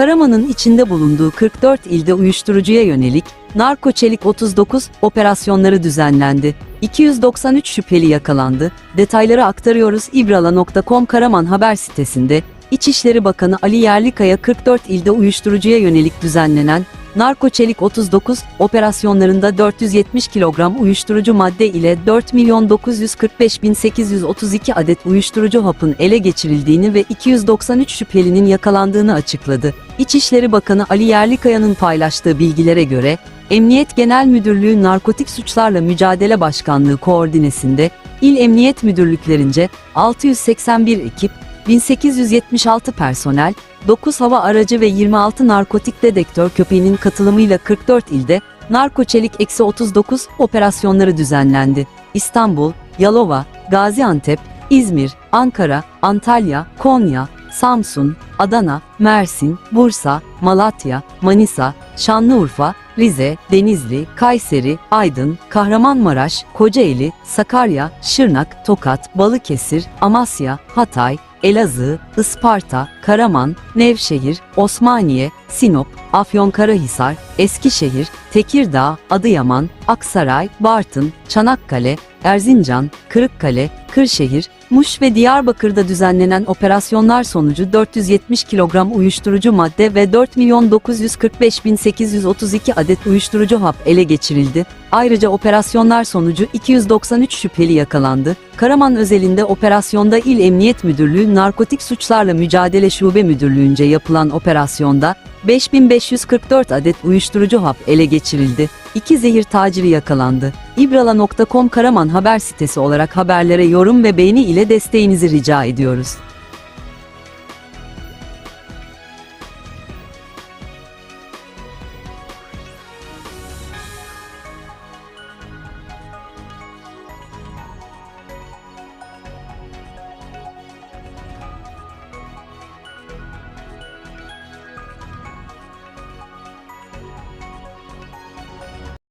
Karaman'ın içinde bulunduğu 44 ilde uyuşturucuya yönelik Narkoçelik 39 operasyonları düzenlendi. 293 şüpheli yakalandı. Detayları aktarıyoruz ibrala.com Karaman haber sitesinde. İçişleri Bakanı Ali Yerlikaya 44 ilde uyuşturucuya yönelik düzenlenen Narkoçelik 39 operasyonlarında 470 kilogram uyuşturucu madde ile 4 milyon 945 bin 832 adet uyuşturucu hapın ele geçirildiğini ve 293 şüphelinin yakalandığını açıkladı. İçişleri Bakanı Ali Yerlikaya'nın paylaştığı bilgilere göre, Emniyet Genel Müdürlüğü Narkotik Suçlarla Mücadele Başkanlığı koordinesinde İl Emniyet Müdürlüklerince 681 ekip, 1876 personel, 9 hava aracı ve 26 narkotik dedektör köpeğinin katılımıyla 44 ilde Narkoçelik-39 operasyonları düzenlendi. İstanbul, Yalova, Gaziantep, İzmir, Ankara, Antalya, Konya, Samsun, Adana, Mersin, Bursa, Malatya, Manisa, Şanlıurfa, Rize, Denizli, Kayseri, Aydın, Kahramanmaraş, Kocaeli, Sakarya, Şırnak, Tokat, Balıkesir, Amasya, Hatay, Elazığ, Isparta, Karaman, Nevşehir, Osmaniye, Sinop, Afyonkarahisar, Eskişehir, Tekirdağ, Adıyaman, Aksaray, Bartın, Çanakkale, Erzincan, Kırıkkale, Kırşehir, Muş ve Diyarbakır'da düzenlenen operasyonlar sonucu 470 kilogram uyuşturucu madde ve 4 milyon 945 bin 832 adet uyuşturucu hap ele geçirildi. Ayrıca operasyonlar sonucu 293 şüpheli yakalandı. Karaman özelinde operasyonda İl Emniyet Müdürlüğü Narkotik Suçlarla Mücadele Şube Müdürlüğü'nce yapılan operasyonda 5544 adet uyuşturucu hap ele geçirildi. İki zehir taciri yakalandı. İbrala.com Karaman haber sitesi olarak haberlere yorum ve beğeni ile desteğinizi rica ediyoruz.